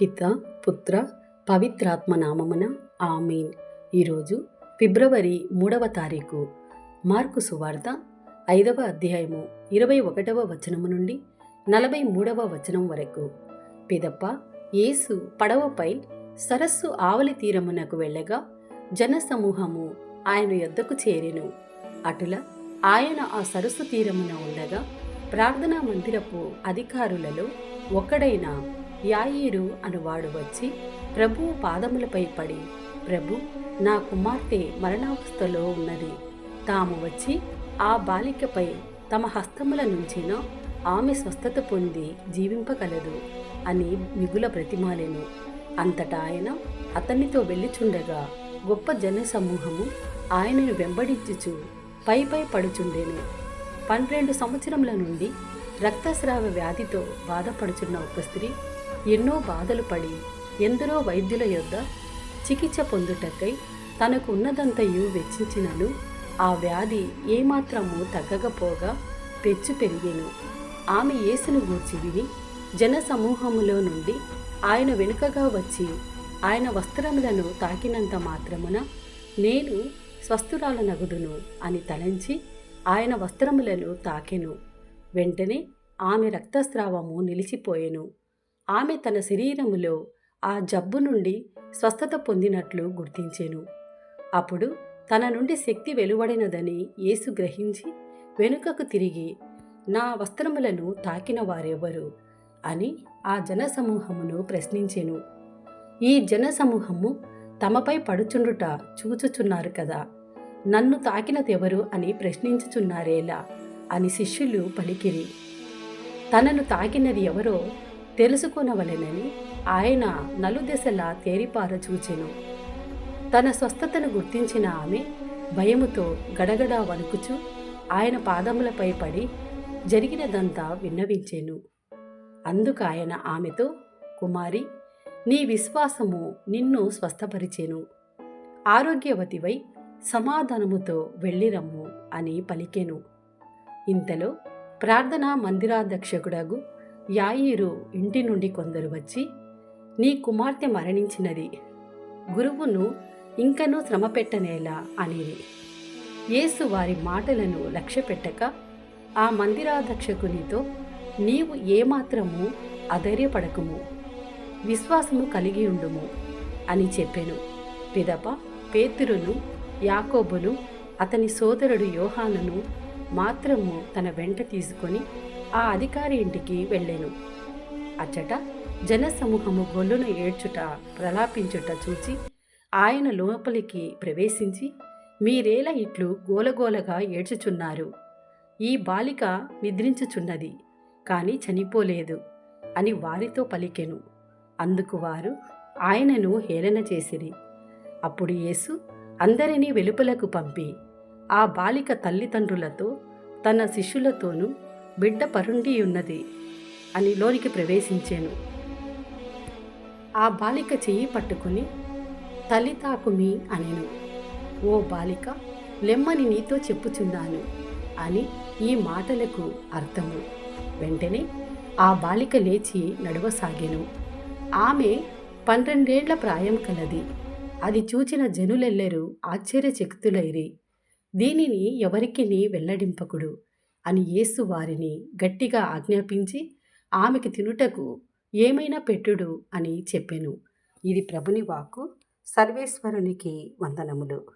పిత పుత్ర పవిత్రాత్మ నామమున ఆమీన్. ఈరోజు ఫిబ్రవరి మూడవ తారీఖు మార్కు సువార్త ఐదవ అధ్యాయము ఇరవై ఒకటవ వచనము నుండి నలభై మూడవ వచనం వరకు. పిదప్ప యేసు పడవపై సరస్సు ఆవలి తీరమునకు వెళ్ళగా జనసమూహము ఆయన యొద్దకు చేరెను. అటుల ఆయన ఆ సరస్సు తీరమున ఉండగా ప్రార్థనా మందిరపు అధికారులలో ఒకడైన యాయీరు అనువాడు వచ్చి ప్రభువు పాదములపై పడి ప్రభు నా కుమార్తె మరణావస్థలో ఉన్నది. తాము వచ్చి ఆ బాలికపై తమ హస్తముల నుంచిన ఆమె స్వస్థత పొంది జీవింపగలదు అని మిగుల ప్రతిమాలెను అంతటా ఆయన అతనితో వెళ్ళిచుండగా గొప్ప జనసమూహము ఆయనను వెంబడించుచు పై పై పడుచుండెను. పన్నెండు సంవత్సరముల నుండి రక్తస్రావ వ్యాధితో బాధపడుచున్న ఒక స్త్రీ ఎన్నో బాధలు పడి ఎందరో వైద్యుల యొద్ద చికిత్స పొందుటకై తనకు ఉన్నదంతయు వెచ్చించినను. ఆ వ్యాధి ఏమాత్రము తగ్గకపోగా పెచ్చు పెరిగేను. ఆమె యేసును గూర్చి విని జన సమూహములో నుండి ఆయన వెనుకగా వచ్చి ఆయన వస్త్రములను తాకినంత మాత్రమున నేను స్వస్థురాల నగదును అని తలంచి ఆయన వస్త్రములను తాకెను. వెంటనే ఆమె రక్తస్రావము నిలిచిపోయెను. ఆమె తన శరీరములో ఆ జబ్బు నుండి స్వస్థత పొందినట్లు గుర్తించెను. అప్పుడు తన నుండి శక్తి వెలువడినదని యేసు గ్రహించి వెనుకకు తిరిగి నా వస్త్రములను తాకిన వారెవరు? అని ఆ జనసమూహమును ప్రశ్నించెను. ఈ జనసమూహము తమపై పడుచుండుట చూచుచున్నారు కదా నన్ను తాకినదెవరు అని ప్రశ్నించుచున్నారేలా? అని శిష్యులు పలికిరి. తనను తాకినది ఎవరో తెలుసుకొనవలెనని ఆయన నలుదెసలా తేరిపార చూచెను. తన స్వస్థతను గుర్తించిన ఆమె భయముతో గడగడా వణుకుచు ఆయన పాదములపై పడి జరిగినదంతా విన్నవించెను. అందుకు ఆయన ఆమెతో కుమారి నీ విశ్వాసము నిన్ను స్వస్థపరిచెను. ఆరోగ్యవతివై సమాధానముతో వెళ్ళిరమ్ము అని పలికెను. ఇంతలో ప్రార్థనా మందిరాధ్యక్షకుడగు యాయిరు ఇంటి నుండి కొందరు వచ్చి నీ కుమార్తె మరణించినది. గురువును ఇంకనూ శ్రమ పెట్టనేలా అనేది యేసు వారి మాటలను లక్ష్యపెట్టక ఆ మందిరాధ్యక్షకునితో నీవు ఏమాత్రము అధైర్యపడకుము. విశ్వాసము కలిగి ఉండుము అని చెప్పెను. పిదప పేతురును యాకోబును అతని సోదరుడు యోహానును మాత్రము తన వెంట తీసుకొని ఆ అధికారి ఇంటికి వెళ్ళాను. అచ్చట జనసమూహము గొల్లును ఏడ్చుట ప్రలాపించుట చూచి ఆయన లోపలికి ప్రవేశించి మీరేలా ఇట్లు గోలగోలగా ఏడ్చుచున్నారు? ఈ బాలిక నిద్రించుచున్నది కానీ చనిపోలేదు అని వారితో పలికెను. అందుకు వారు ఆయనను హేళన చేసిరి. అప్పుడు యేసు అందరినీ వెలుపలకు పంపి ఆ బాలిక తల్లిదండ్రులతో తన శిష్యులతోనూ బిడ్డ పరుండి ఉన్నది అని లోనికి ప్రవేశించాను. ఆ బాలిక చెయ్యి పట్టుకుని తల్లి తాకుమి అనెను. ఓ బాలిక లెమ్మని నీతో చెప్పుచున్నాను అని ఈ మాటలకు అర్థము. వెంటనే ఆ బాలిక లేచి నడవసాగెను. ఆమె పన్నెండేళ్ళ ప్రాయం కలది. అది చూచిన జనులెల్లరూ ఆశ్చర్యచకితులైరి. దీనిని ఎవరికిని వెల్లడింపకుడు? అని యేసు వారిని గట్టిగా ఆజ్ఞాపించి ఆమెకి తినుటకు ఏమైనా పెట్టుడు అని చెప్పెను. ఇది ప్రభుని వాక్కు. సర్వేశ్వరునికి వందనములు.